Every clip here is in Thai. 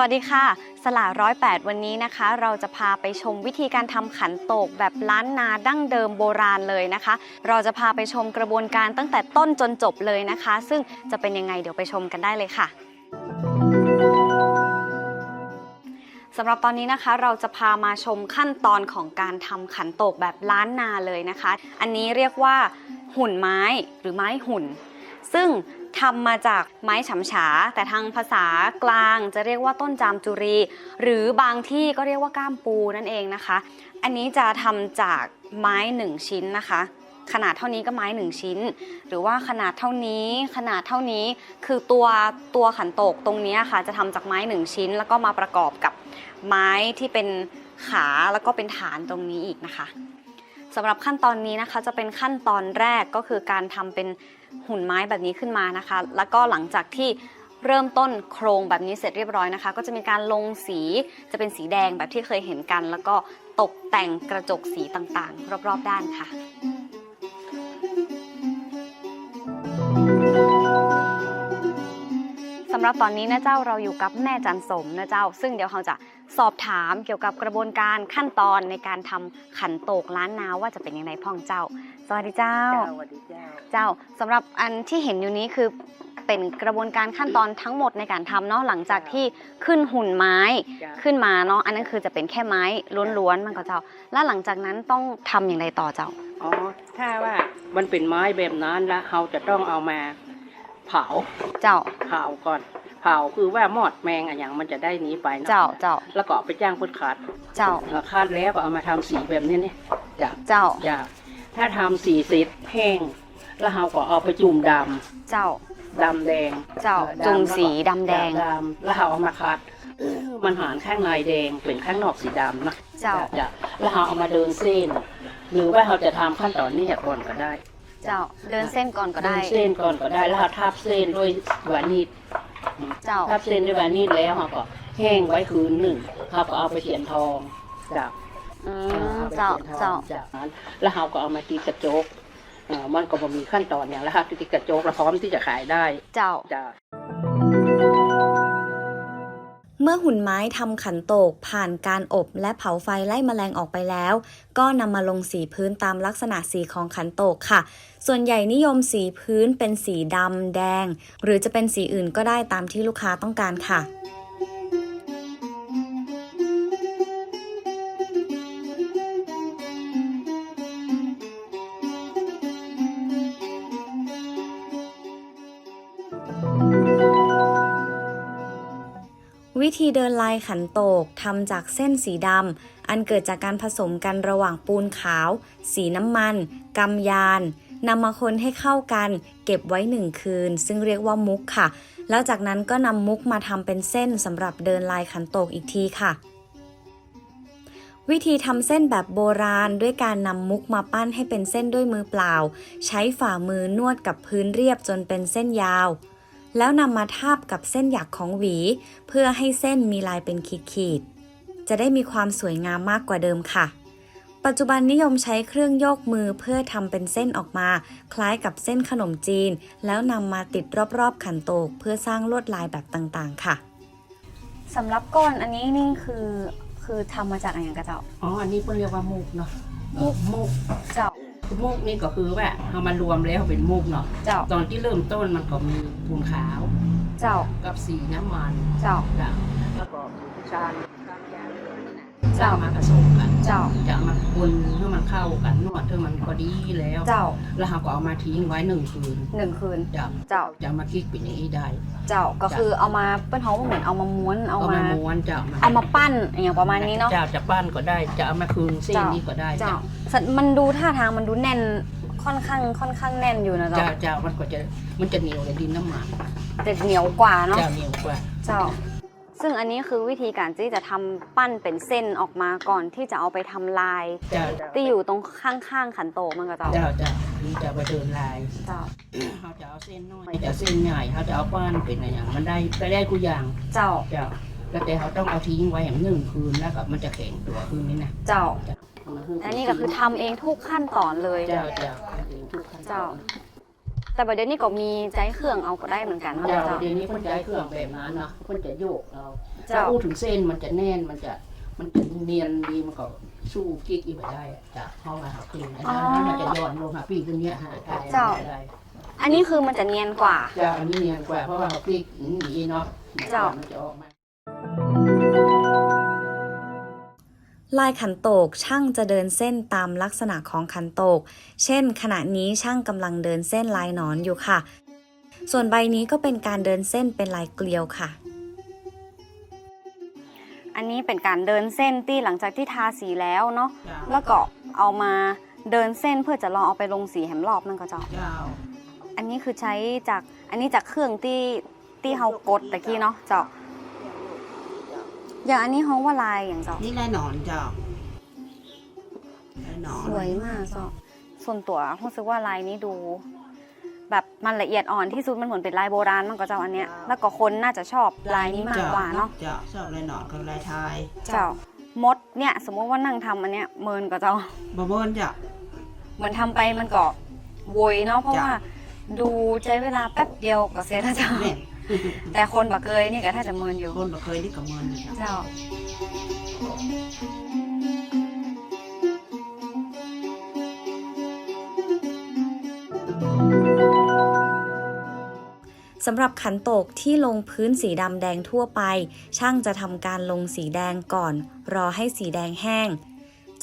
วัสดีค่ะ สลาร้อยแปดวันนี้นะคะ เราจะพาไปชมวิธีการทำขันโตกแบบล้านนาดั้งเดิมโบราณเลยนะคะ เราจะพาไปชมกระบวนการตั้งแต่ต้นจนจบเลยนะคะ ซึ่งจะเป็นยังไงเดี๋ยวไปชมกันได้เลยค่ะสำหรับตอนนี้นะคะเราจะพามาชมขั้นตอนของการทำขันโตกแบบล้านนาเลยนะคะ อันนี้เรียกว่าหุ่นไม้หรือไม้หุ่น ซึ่ง ทำมาจากไม้ฉำฉา แต่ทางภาษากลางจะเรียกว่าต้นจามจุรี หรือบางที่ก็เรียกว่าก้ามปูนั่นเองนะคะ อันนี้จะทำจากไม้หนึ่งชิ้นนะคะ ขนาดเท่านี้ก็ไม้หนึ่งชิ้น หรือว่าขนาดเท่านี้ ขนาดเท่านี้คือตัวตัวขันโตกตรงนี้ค่ะ จะทำจากไม้หนึ่งชิ้น แล้วก็มาประกอบกับไม้ที่เป็นขาแล้วก็เป็นฐานตรงนี้อีกนะคะสำหรับขั้นตอนนี้นะคะจะเป็นขั้นตอนแรกก็คือการทำเป็น หุ่นไม้แบบนี้ขึ้นมานะคะ แล้วก็หลังจากที่เริ่มต้นโครงแบบนี้เสร็จเรียบร้อยนะคะ ก็จะมีการลงสีจะเป็นสีแดงแบบที่เคยเห็นกัน แล้วก็ตกแต่งกระจกสีต่างๆ รอบๆ ด้านค่ะำหรับตอนนี้นะเจ้าเราอยู่กับแม่จันสมนะเจ้า ซึ่งเดี๋ยวเราจะสอบถามเกี่ยวกับกระบวนการขั้นตอนในการทำขันโตกล้านนาว่าจะเป็นยังไงพ่องเจ้า สวัสดีเจ้าเจ้า สวัสดีเจ้า เจ้าสำหรับอันที่เห็นอยู่นี้คือเป็นกระบวนการขั้นตอนทั้งหมดในการทำเนาะหลังจากที่ขึ้นหุ่นไม้จ้าขึ้นมาเนาะอันนั้นคือจะเป็นแค่ไม้ล้วนๆมันก็เจ้า แล้วหลังจากนั้นต้องทำอย่างไรต่อเจ้า อ๋อ ถ้าว่ามันเป็นไม้แบบนั้นแล้วเราจะต้องเอามา เผาเจ้าเผาก่อนเผาคือว่ามอดแมงอะอย่างมันจะได้หนีไปนะเจ้าเจ้าแล้วก็เอาไปจ้างพุทคัดเจ้าแล้วคัดแล้วก็เอามาทำสีแบบนี้เนี่ยจ้ะเจ้าจ้ะถ้าทำสีเสร็จแห้ง แล้วเราก็เอาไปจุ่มดเจ้าำดำแดงเจ้าเออจุ่มแล้วก็สีดำแดง ดำแล้วเราเอามาคัดเออมันหารข้างในแดงเป็นข้างนอกสีดำนะ เจ้า จะแล้วเราเอามาเดินเส้น หรือว่าเราจะทำขั้นตอนนี้ก่อนก็ได้ เจ้าเดินเส้นก่อนก็ได้เดินเส้นก่อนก็ได้แล้วเราทับเส้นด้วยวานิชเจ้าทับเส้นด้วยวานิชแล้วเราก็แห้งไว้คืนหนึ่งเราก็เอาไปเขียนทองจากอืมเอาไปเจ้าเขียนทเจ้าองจากนั้นแล้วเราก็เอามาตีกระจกอ่ามันก็บ่มีขั้นตอนอย่างแล้วครับตีกระจกเราพร้อมที่จะขายได้ เจ้าจะ เมื่อหุ่นไม้ทำขันโตกผ่านการอบและเผาไฟไล่แมลงออกไปแล้ว ก็นำมาลงสีพื้นตามลักษณะสีของขันโตกค่ะ ส่วนใหญ่นิยมสีพื้นเป็นสีดำแดง หรือจะเป็นสีอื่นก็ได้ตามที่ลูกค้าต้องการค่ะ วิธีเดินลายขันโตกทำจากเส้นสีดำ อันเกิดจากการผสมกันระหว่างปูนขาว สีน้ำมันกำยานนำมาคนให้เข้ากัน เก็บไว้หนึ่งคืน ซึ่งเรียกว่ามุกค่ะ แล้วจากนั้นก็นำมุกมาทำเป็นเส้นสำหรับเดินลายขันโตกอีกทีค่ะวิธีทำเส้นแบบโบราณด้วยการนำมุกมาปั้นให้เป็นเส้นด้วยมือเปล่า ใช้ฝ่ามือนวดกับพื้นเรียบจนเป็นเส้นยาว แล้วนำมาทาบกับเส้นหยักของหวี เพื่อให้เส้นมีลายเป็นขีดๆ จะได้มีความสวยงามมากกว่าเดิมค่ะ ปัจจุบันนิยมใช้เครื่องโยกมือเพื่อทำเป็นเส้นออกมา คล้ายกับเส้นขนมจีน แล้วนำมาติดรอบๆขันโตก เพื่อสร้างลวดลายแบบต่างๆ ค่ะสำหรับก้อนอันนี้นี่คือคือทำมาจากอะไรกระเจ้าอ๋ออันนี้เพิ่นเรียกว่ามุกเนาะมุกมุกเจ้า มุกนี่ก็คือว่าเอามารวมแล้วเป็นมุกเนาะเจ้าตอนที่เริ่มต้นมันก็มีปูนขาว เจ้ากับสีน้ำมัน เจ้าจ้ะแล้วก็ชา เจ้าจะมาผสมกัน เจ้า จะมาคนให้มันเข้ากันนวดให้มันพอดีแล้ว เจ้า แล้วเราก็เอามาทิ้งไว้หนึ่งคืนหนึ่งคืน จะเจ้า จะมาคลิกเป็นอย่างนี้ได้ เจ้าก็คือเอามาเป็นท้องเหมือนเอามาม้วนเอาเอามามาม้วนจะเอามาปั้นอย่างประมาณนี้เนาะจะจะปั้นก็ได้ จะเอามาคืนเส้นนี้ก็ได้เจ้าสัตว์มันดูท่าทางมันดูแน่นค่อนข้างค่อนข้างแน่นอยู่นะจะเจ้าจะมันก็จะมันจะเหนียวในดินน้ำมันแต่เหนียวกว่าเนาะจะเหนียวกว่า เจ้า ซึ่งอันนี้คือวิธีการที่จะทำปั้นเป็นเส้นออกมาก่อนที่จะเอาไปทำลายจะที่อยู่ตรงข้างๆขันโตกมันก็เจ้าจะจะนี่จะไปเดินลายเจ้าเขาจะเอาเส้นน้อยจะเส้นใหญ่เขาจะเอาปั้นเป็นอะไรอย่างมันได้ไปได้กูอย่างเจ้าจะแล้วแต่เขาต้องเอาทิ้งไว้อย่างหนึ่งคืนแล้วก็มันจะแข็งตัวคืนนี้นะเจ้าเอามาคือันนี้ก็คือทำเองทุกขั้นตอนเลย เจ้าเจ้าทุกขั้นตอน เจ้า แต่แต่ประเดี๋ยวนี้ก็มีใจเครื่องเอาก็ได้เหมือนกันเนาะเจ้าเจ้าเดี๋ยวนี้คนใจเครื่องแบบนั้นเนาะคนจะโยกเอาเจ้าถ้าอู้ถึงเส้นมันจะแน่นมันจะมันจะเนียนดีมันก็สู้กิ๊กอีกไม่ได้อะจ้ะเพราะว่าหักขึ้นอันนั้นมันจะย้อนลงหาปีกขึ้นเนี้ยหาได้เจ้าไม่ได้อันนี้คือมันจะเนียนกว่า จะอันนี้เนียนกว่าเพราะว่าหักปีกหนีเนาะเจ้ามันจะออกมา ลายขันโตกช่างจะเดินเส้นตามลักษณะของขันโตก เช่น ขณะนี้ช่างกำลังเดินเส้นลายหนอนอยู่ค่ะ ส่วนใบนี้ก็เป็นการเดินเส้นเป็นลายเกลียวค่ะ อันนี้เป็นการเดินเส้นที่หลังจากที่ทาสีแล้วเนาะเจ้าแล้วก็เอามาเดินเส้นเพื่อจะลองเอาไปลงสีแหมรอบนั่นก็เจ้าเจ้าอันนี้คือใช้จากอันนี้จากเครื่องที่ที่เฮากดตะกี้เนาะเจ้า อย่างอันนี้เฮาว่าลายอย่างเจ้านี่ลายหนอนเจ้าลายหนอนสวยมากเจ้าส่วนตัวรู้สึกว่าลายนี้ดู แบบมันละเอียดอ่อนที่สุดมันเหมือนเป็นลายโบราณมากกว่าเจ้าอันเนี้ยแล้วก็คนน่าจะชอบลายนี้มากกว่าเนาะเจ้าชอบลายหนอนกับลายไทยเจ้ามดเนี่ยสมมติว่านั่งทำอันเนี้ยเมินกว่าเจ้าบะเบิ้ลเจ้าเหมือนทำไปมันก็โวยเนาะเพราะจ้ะว่าดูใช้เวลาแป๊บเดียวก็เสร็จแล้วเจ้า แม่นแต่คนบักเกยนี่ก็ถ้าจะเมินอยู่คนบ่เคยได้กับเมินเจ้าเจ้าสำหรับขันโตกที่ลงพื้นสีดำแดงทั่วไป ช่างจะทำการลงสีแดงก่อน รอให้สีแดงแห้ง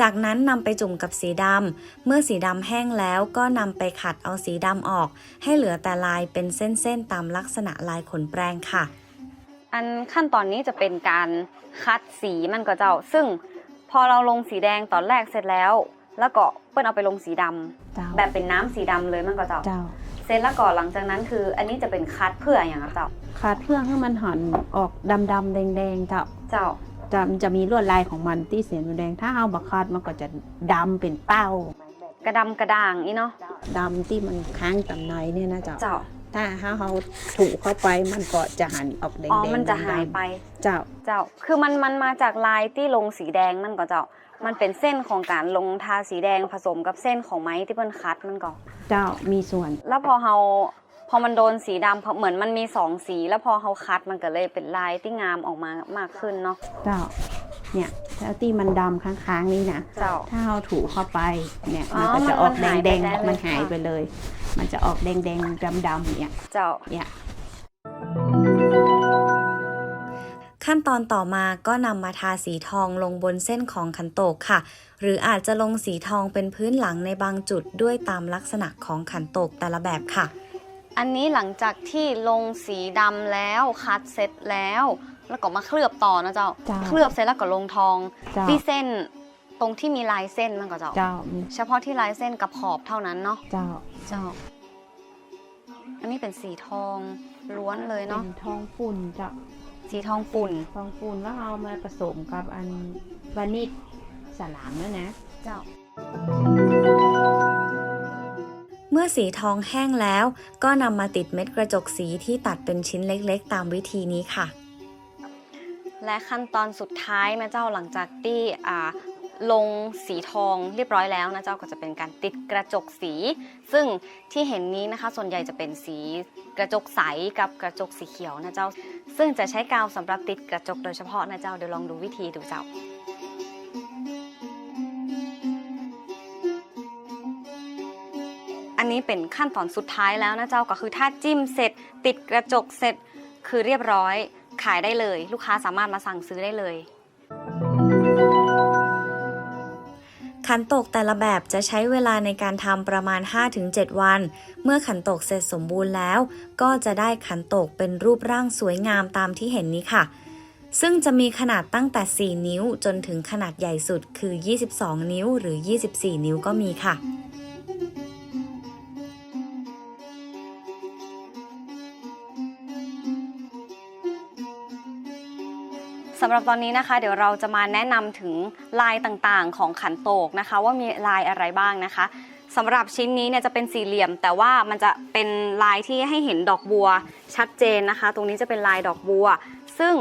จากนั้นนำไปจุ่มกับสีดำ เมื่อสีดำแห้งแล้วก็นำไปขัดเอาสีดำออก ให้เหลือแต่ลายเป็นเส้นๆตามลักษณะลายขนแปรงค่ะ อันขั้นตอนนี้จะเป็นการคัดสีมันก็เจ้า ซึ่งพอเราลงสีแดงตอนแรกเสร็จแล้ว แล้วก็เปิ้นเอาไปลงสีดำเจ้าแบบเป็นน้ำสีดำเลยมันก็เจ้าเจ้าเสร็จแล้วก็หลังจากนั้นคือ อันนี้จะเป็นคัดเพื่ออย่างไรเจ้าขาดเครื่องให้มันหันออกดำดำๆแดงแดงๆเจ้าเจ้า จะมันจะมีลวดลายของมันที่เสียนแดง ถ้าเอาบักคาดมันก็จะดำเป็นเป้ากระดำกระด่างอีเนาะดำที่มันค้างตำในเนี่ยนะเจ้าเจ้า ถ้าถ้าเขาถูเข้าไปมันก็จะหันออกแดงอ๋อแดงมันจะหายไป เจ้า เจ้า คือมันมันมาจากลายที่ลงสีแดงมันก็เจ้า มันเป็นเส้นของการลงทาสีแดงผสมกับเส้นของไม้ที่เปิ้นคัดมันก็เจ้า มีส่วน แล้วพอเฮา พอมันโดนสีดำพอเหมือนมันมีสองสี แล้วพอเฮาคัดมันก็เลยเป็นลายที่งามออกมามากขึ้นเนาะเจ้าเนี่ยแล้วที่มันดำค้างๆนี่นะเจ้าถ้าเราถูเข้าไปเนี่ยอ๋อมันก็จะออกมันแดหายงไปแดงได้เลยมันหายค่ะไปเลย มันจะออกแดงแดงดำดำๆเนี่ยเจ้าเนี่ยขั้นตอนต่อมาก็นำมาทาสีทองลงบนเส้นของขันโตกค่ะ หรืออาจจะลงสีทองเป็นพื้นหลังในบางจุดด้วยตามลักษณะของขันโตกแต่ละแบบค่ะ อันนี้หลังจากที่ลงสีดำแล้วคัดเสร็จแล้ว แล้วก็มาเคลือบต่อนะเจ้า เจ้าเคลือบเสร็จแล้วก็ลงทองเจ้า ที่เส้นตรงที่มีลายเส้นมันก็เจ้า เจ้ามีเฉพาะที่ลายเส้นกับขอบเท่านั้นเนาะเจ้าเจ้า อันนี้เป็นสีทองล้วนเลยเนาะเป็นทองฝุ่นเจ้าสีทองปุ่นทองฝุ่นแล้วเอามาผสมกับอันวานิชสลามแล้วนะ เจ้าเมื่อสีทองแห้งแล้ว ก็นำมาติดเม็ดกระจกสีที่ตัดเป็นชิ้นเล็กๆ ตามวิธีนี้ค่ะ และขั้นตอนสุดท้ายนะเจ้าหลังจากที่ลงสีทองเรียบร้อยแล้วนะเจ้าก็จะเป็นการติดกระจกสี ซึ่งที่เห็นนี้นะคะ ส่วนใหญ่จะเป็นสีกระจกใสกับกระจกสีเขียวนะเจ้า ซึ่งจะใช้กาวสำหรับติดกระจกโดยเฉพาะนะเจ้าเดี๋ยวลองดูวิธีดูเจ้า นนี้เป็นขั้นตอนสุดท้ายแล้วนะเจ้าก็คือถ้าจิ้มเสร็จ ติดกระจกเสร็จคือเรียบร้อยขายได้เลย ลูกค้าสามารถมาสั่งซื้อได้เลยขันตกแต่ละแบบจะใช้เวลาในการทำประมาณ 5-7 วัน เมื่อขันตกเสร็จสมบูรณ์แล้ว ก็จะได้ขันตกเป็นรูปร่างสวยงามตามที่เห็นนี้ค่ะ ซึ่งจะมีขนาดตั้งแต่ 4 นิ้วจนถึงขนาดใหญ่สุดคือ 22 นิ้วหรือ 24 นิ้วก็มีค่ะ สำหรับตอนนี้นะคะ เดี๋ยวเราจะมาแนะนำถึงลายต่างๆ ของขันโตกนะคะ ว่ามีลายอะไรบ้างนะคะสำหรับชิ้นนี้เนี่ยจะเป็นสี่เหลี่ยม แต่ว่ามันจะเป็นลายที่ให้เห็นดอกบัวชัดเจนนะคะ ตรงนี้จะเป็นลายดอกบัว ซึ่ง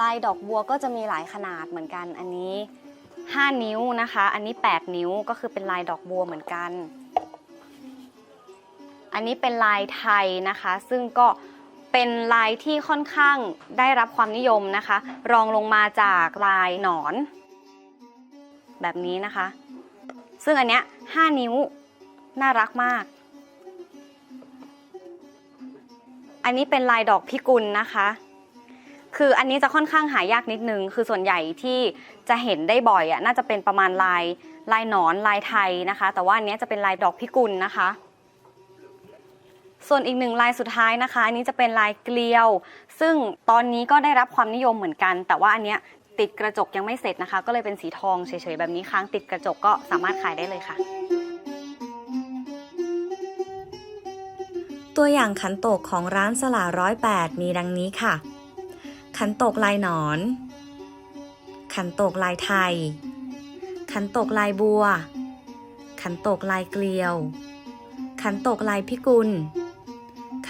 ลายดอกบัวก็จะมีหลายขนาดเหมือนกัน อันนี้ 5 นิ้วนะคะ อันนี้ 8 นิ้วก็คือเป็นลายดอกบัวเหมือนกัน อันนี้เป็นลายไทยนะคะ ซึ่งก็ เป็นลายที่ค่อนข้างได้รับความนิยมนะคะ รองลงมาจากลายหนอน แบบนี้นะคะ ซึ่งอันเนี้ย5นิ้วน่ารักมาก อันนี้เป็นลายดอกพิกุลนะคะ คืออันนี้จะค่อนข้างหายากนิดนึง คือส่วนใหญ่ที่จะเห็นได้บ่อยอะน่าจะเป็นประมาณลายลายหนอนลายไทยนะคะ แต่ว่าอันเนี้ยจะเป็นลายดอกพิกุลนะคะ ส่วนอีกหนึ่งลายสุดท้ายนะคะ อันนี้จะเป็นลายเกลียว ซึ่งตอนนี้ก็ได้รับความนิยมเหมือนกัน แต่ว่าอันเนี้ยติดกระจกยังไม่เสร็จนะคะ ก็เลยเป็นสีทองเฉยๆ แบบนี้ค้างติดกระจกก็สามารถขายได้เลยค่ะ ตัวอย่างขันโตกของร้านสลาร้อยแปดมีดังนี้ค่ะ ขันโตกลายหนอน ขันโตกลายไทย ขันโตกลายบัว ขันโตกลายเกลียว ขันโตกลายพิกุล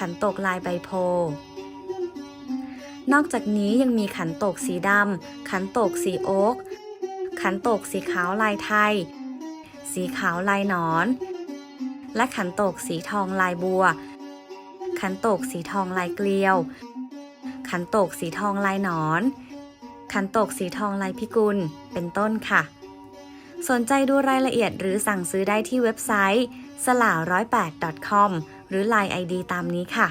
ขันโตกลายใบโพนอกจากนี้ยังมีขันโตกสีดำ ขันโตกสีโอ๊ก ขันโตกสีขาวลายไทย สีขาวลายหนอน และขันโตกสีทองลายบัว ขันโตกสีทองลายเกลียว ขันโตกสีทองลายหนอน ขันโตกสีทองลายพิกุล เป็นต้นค่ะ สนใจดูรายละเอียดหรือสั่งซื้อได้ที่เว็บไซต์สลาร้อยแปด .com หรือ Line ID ตามนี้ค่ะ